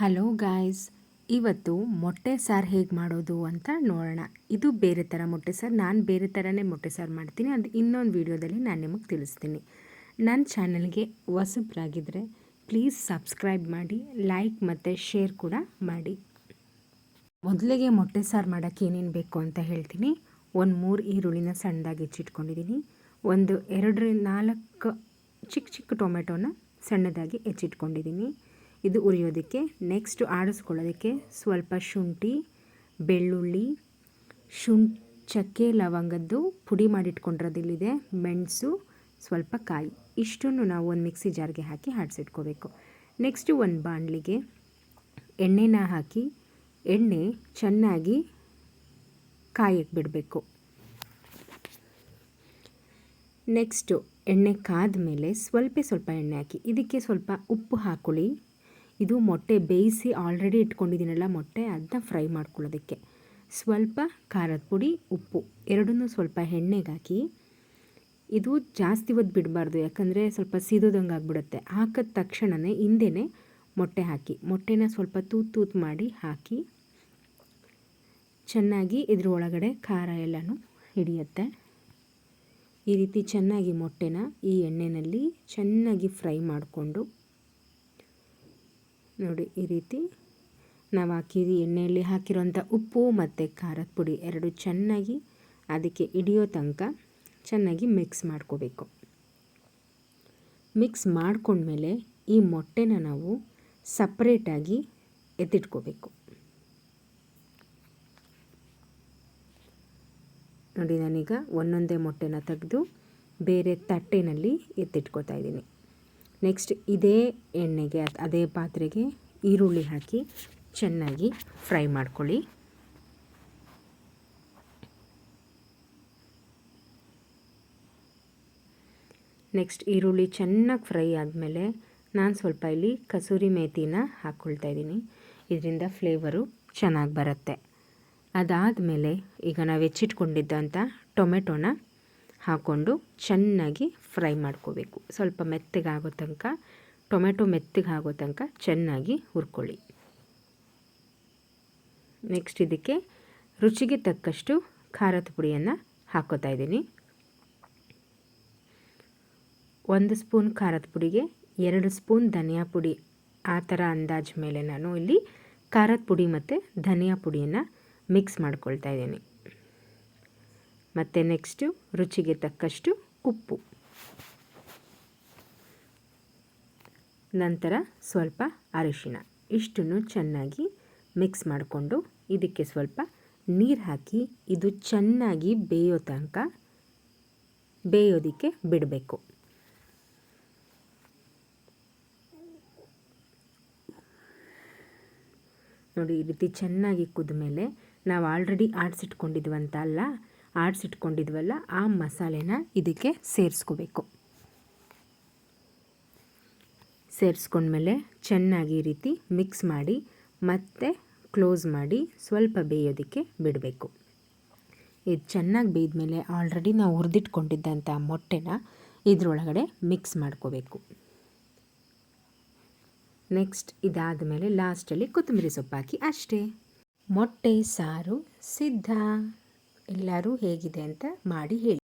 Hello guys, ಇವತ್ತು ಮೊಟ್ಟೆ ಸಾರು ಹೇಗೆ ಮಾಡೋದು ಅಂತ ನೋಡೋಣ. ಇದು ಬೇರೆ ಥರ ಮೊಟ್ಟೆ ಸಾರು, ನಾನು ಬೇರೆ ಥರನೇ ಮೊಟ್ಟೆ ಸಾರು ಮಾಡ್ತೀನಿ. ಅದು ಇನ್ನೊಂದು ವೀಡಿಯೋದಲ್ಲಿ ನಾನು ನಿಮಗೆ ತಿಳಿಸ್ತೀನಿ. ನನ್ನ ಚಾನಲ್ಗೆ ಹೊಸಬ್ರಾಗಿದ್ದರೆ ಪ್ಲೀಸ್ ಸಬ್ಸ್ಕ್ರೈಬ್ ಮಾಡಿ, ಲೈಕ್ ಮತ್ತು ಶೇರ್ ಕೂಡ ಮಾಡಿ. ಮೊದಲಿಗೆ ಮೊಟ್ಟೆ ಸಾರು ಮಾಡೋಕ್ಕೆ ಏನೇನು ಬೇಕು ಅಂತ ಹೇಳ್ತೀನಿ. ಒಂದು ಮೂರು ಈರುಳ್ಳಿನ ಸಣ್ಣದಾಗಿ ಹೆಚ್ಚಿಟ್ಕೊಂಡಿದ್ದೀನಿ. ಒಂದು ಎರಡರಿಂದ ನಾಲ್ಕು ಚಿಕ್ಕ ಚಿಕ್ಕ ಟೊಮೆಟೊನ ಸಣ್ಣದಾಗಿ ಹೆಚ್ಚಿಟ್ಕೊಂಡಿದ್ದೀನಿ. ಇದು ಉರಿಯೋದಕ್ಕೆ ನೆಕ್ಸ್ಟ್ ಆಡಿಸ್ಕೊಳ್ಳೋದಕ್ಕೆ ಸ್ವಲ್ಪ ಶುಂಠಿ, ಬೆಳ್ಳುಳ್ಳಿ, ಶುಂ, ಚಕ್ಕೆ, ಲವಂಗದ್ದು ಪುಡಿ ಮಾಡಿಟ್ಕೊಂಡಿರೋದಿಲ್ಲಿದೆ, ಮೆಣಸು, ಸ್ವಲ್ಪ ಕಾಯಿ. ಇಷ್ಟನ್ನು ನಾವು ಒಂದು ಮಿಕ್ಸಿ ಜಾರ್ಗೆ ಹಾಕಿ ಆಡಿಸಿಟ್ಕೋಬೇಕು ನೆಕ್ಸ್ಟು ಒಂದು ಬಾಣಲಿಗೆ ಎಣ್ಣೆನ ಹಾಕಿ ಎಣ್ಣೆ ಚೆನ್ನಾಗಿ ಕಾಯಕ್ಕೆ ಬಿಡಬೇಕು. ನೆಕ್ಸ್ಟು ಎಣ್ಣೆ ಕಾದ ಮೇಲೆ ಸ್ವಲ್ಪ ಸ್ವಲ್ಪ ಎಣ್ಣೆ ಹಾಕಿ. ಇದಕ್ಕೆ ಸ್ವಲ್ಪ ಉಪ್ಪು ಹಾಕೊಳ್ಳಿ. ಇದು ಮೊಟ್ಟೆ ಬೇಯಿಸಿ ಆಲ್ರೆಡಿ ಇಟ್ಕೊಂಡಿದ್ದೀನಲ್ಲ ಮೊಟ್ಟೆ ಅದನ್ನ ಫ್ರೈ ಮಾಡ್ಕೊಳ್ಳೋದಕ್ಕೆ. ಸ್ವಲ್ಪ ಖಾರದ ಪುಡಿ, ಉಪ್ಪು, ಎರಡನ್ನೂ ಸ್ವಲ್ಪ ಎಣ್ಣೆಗಾಕಿ ಇದು ಜಾಸ್ತಿ ಹೊತ್ತು ಬಿಡಬಾರ್ದು, ಯಾಕಂದರೆ ಸ್ವಲ್ಪ ಸೀದೋದಂಗೆ ಆಗಿಬಿಡುತ್ತೆ. ಹಾಕಿದ ತಕ್ಷಣವೇ ಹಿಂದೆನೇ ಮೊಟ್ಟೆ ಹಾಕಿ, ಮೊಟ್ಟೆನ ಸ್ವಲ್ಪ ತೂತು ತೂತು ಮಾಡಿ ಹಾಕಿ. ಚೆನ್ನಾಗಿ ಇದ್ರ ಒಳಗಡೆ ಖಾರ ಎಲ್ಲನೂ ಹಿಡಿಯುತ್ತೆ. ಈ ರೀತಿ ಚೆನ್ನಾಗಿ ಮೊಟ್ಟೆನ ಈ ಎಣ್ಣೆಯಲ್ಲಿ ಚೆನ್ನಾಗಿ ಫ್ರೈ ಮಾಡಿಕೊಂಡು ನೋಡಿ, ಈ ರೀತಿ ನಾವು ಹಾಕಿರಿ ಎಣ್ಣೆಯಲ್ಲಿ ಹಾಕಿರೋಂಥ ಉಪ್ಪು ಮತ್ತು ಖಾರದ ಪುಡಿ ಎರಡು ಚೆನ್ನಾಗಿ ಅದಕ್ಕೆ ಹಿಡಿಯೋ ತನಕ ಚೆನ್ನಾಗಿ ಮಿಕ್ಸ್ ಮಾಡ್ಕೋಬೇಕು. ಮಿಕ್ಸ್ ಮಾಡಿಕೊಂಡ್ಮೇಲೆ ಈ ಮೊಟ್ಟೆನ ನಾವು ಸಪ್ರೇಟಾಗಿ ಎತ್ತಿಟ್ಕೋಬೇಕು. ನೋಡಿ, ನಾನೀಗ ಒಂದೊಂದೇ ಮೊಟ್ಟೆನ ತೆಗೆದು ಬೇರೆ ತಟ್ಟೆನಲ್ಲಿ ಎತ್ತಿಟ್ಕೋತಾ ಇದ್ದೀನಿ. ನೆಕ್ಸ್ಟ್ ಇದೇ ಎಣ್ಣೆಗೆ, ಅದೇ ಪಾತ್ರೆಗೆ ಈರುಳ್ಳಿ ಹಾಕಿ ಚೆನ್ನಾಗಿ ಫ್ರೈ ಮಾಡ್ಕೊಳ್ಳಿ. ನೆಕ್ಸ್ಟ್ ಈರುಳ್ಳಿ ಚೆನ್ನಾಗಿ ಫ್ರೈ ಆದಮೇಲೆ ನಾನು ಸ್ವಲ್ಪ ಇಲ್ಲಿ ಕಸೂರಿ ಮೇಥಿನ ಹಾಕ್ಕೊಳ್ತಾ ಇದ್ದೀನಿ. ಇದರಿಂದ ಫ್ಲೇವರು ಚೆನ್ನಾಗಿ ಬರುತ್ತೆ. ಅದಾದಮೇಲೆ ಈಗ ನಾವು ಹೆಚ್ಚಿಟ್ಕೊಂಡಿದ್ದಂಥ ಟೊಮೆಟೊನ ಹಾಕ್ಕೊಂಡು ಚೆನ್ನಾಗಿ ಫ್ರೈ ಮಾಡ್ಕೋಬೇಕು. ಸ್ವಲ್ಪ ಮೆತ್ತಗಾಗೋ ತನಕ, ಟೊಮೆಟೊ ಮೆತ್ತಗೆ ಆಗೋ ತನಕ ಚೆನ್ನಾಗಿ ಹುರ್ಕೊಳ್ಳಿ. ನೆಕ್ಸ್ಟ್ ಇದಕ್ಕೆ ರುಚಿಗೆ ತಕ್ಕಷ್ಟು ಖಾರದ ಪುಡಿಯನ್ನು ಹಾಕೋತಾ ಇದ್ದೀನಿ. ಒಂದು ಸ್ಪೂನ್ ಖಾರದ ಪುಡಿಗೆ ಎರಡು ಸ್ಪೂನ್ ಧನಿಯಾ ಪುಡಿ, ಆ ಥರ ಅಂದಾಜು ಮೇಲೆ ನಾನು ಇಲ್ಲಿ ಖಾರದ ಪುಡಿ ಮತ್ತು ಧನಿಯಾ ಪುಡಿಯನ್ನು ಮಿಕ್ಸ್ ಮಾಡ್ಕೊಳ್ತಾ ಇದ್ದೀನಿ. ಮತ್ತು ನೆಕ್ಸ್ಟು ರುಚಿಗೆ ತಕ್ಕಷ್ಟು ಉಪ್ಪು. ನಂತರ ಸ್ವಲ್ಪ ಅರಿಶಿಣ. ಇಷ್ಟನ್ನು ಚೆನ್ನಾಗಿ ಮಿಕ್ಸ್ ಮಾಡಿಕೊಂಡು ಇದಕ್ಕೆ ಸ್ವಲ್ಪ ನೀರು ಹಾಕಿ ಇದು ಚೆನ್ನಾಗಿ ಬೇಯೋ ತನಕ ಬೇಯೋದಕ್ಕೆ ಬಿಡಬೇಕು. ನೋಡಿ ಈ ರೀತಿ ಚೆನ್ನಾಗಿ ಕುದ ಮೇಲೆ ನಾವು ಆಲ್ರೆಡಿ ಆಡಿಸಿಟ್ಕೊಂಡಿದ್ವಂತ ಅಲ್ಲ ಆಡಿಸಿಟ್ಕೊಂಡಿದ್ವಲ್ಲ, ಆ ಮಸಾಲೆನ ಇದಕ್ಕೆ ಸೇರಿಸ್ಕೋಬೇಕು. ಸೇರಿಸ್ಕೊಂಡ್ಮೇಲೆ ಚೆನ್ನಾಗಿ ಈ ರೀತಿ ಮಿಕ್ಸ್ ಮಾಡಿ, ಮತ್ತೆ ಕ್ಲೋಸ್ ಮಾಡಿ ಸ್ವಲ್ಪ ಬೇಯೋದಕ್ಕೆ ಬಿಡಬೇಕು. ಇದು ಚೆನ್ನಾಗಿ ಬೇಯ್ದಮೇಲೆ ಆಲ್ರೆಡಿ ನಾವು ಹುರಿದಿಟ್ಕೊಂಡಿದ್ದಂಥ ಮೊಟ್ಟೆನ ಇದರೊಳಗಡೆ ಮಿಕ್ಸ್ ಮಾಡ್ಕೋಬೇಕು. ನೆಕ್ಸ್ಟ್ ಇದಾದ ಮೇಲೆ ಲಾಸ್ಟಲ್ಲಿ ಕೊತ್ತಂಬರಿ ಸೊಪ್ಪು ಹಾಕಿ ಅಷ್ಟೇ. ಮೊಟ್ಟೆ, ಸಾರು, ಸಿದ್ಧ. ಎಲ್ಲರೂ ಹೇಗಿದೆ ಅಂತ ಮಾಡಿ ಹೇಳಿ.